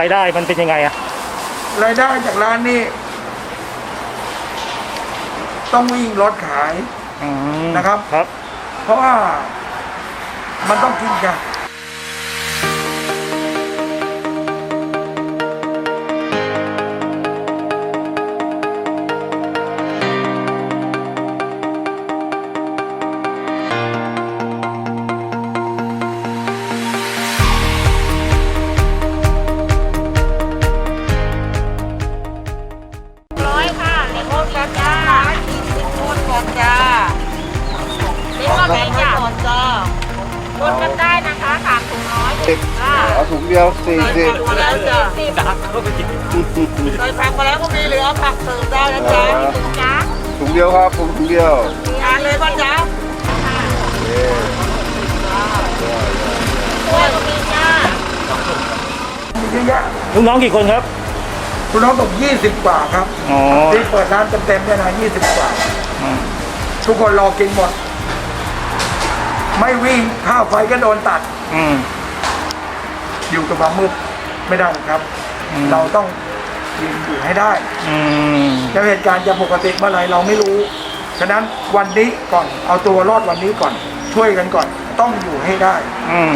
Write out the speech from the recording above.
รายได้มันเป็นยังไงอะรายได้จากร้านนี้ต้องวิ่งรถขายอืมนะครับ ครับ เพราะว่ามันต้องกินกัน กันได้นะคะสามถุงร้อยสิบจ้าเอาถุงเดียวสี่สิบมาแล้วจ้าใส่ผักมาแล้วก็มีเหลือผักเสริมได้นะจ๊ะถุงจ้าถุงเดียวครับผมถุงเดียวทานเลยป่ะจ๊ะกล้วยก็มีจ้ามีเยอะแยะลูกน้องกี่คนครับคุณน้องตกยี่สิบกว่าครับอ๋อที่เปิดร้านเต็มๆเนี่ยนะยี่สิบกว่าอืมทุกคนรอกินหมด ไม่วิ่งข้าวไฟก็โดนตัด อืม อยู่กับความมืดไม่ได้ครับ อืม เราต้องยืนอยู่ให้ได้อืม แล้วเหตุการณ์จะปกติเมื่อไหร่เราไม่รู้ ฉะนั้นวันนี้ก่อนเอาตัวรอดวันนี้ก่อน ช่วยกันก่อน ต้องอยู่ให้ได้ อืม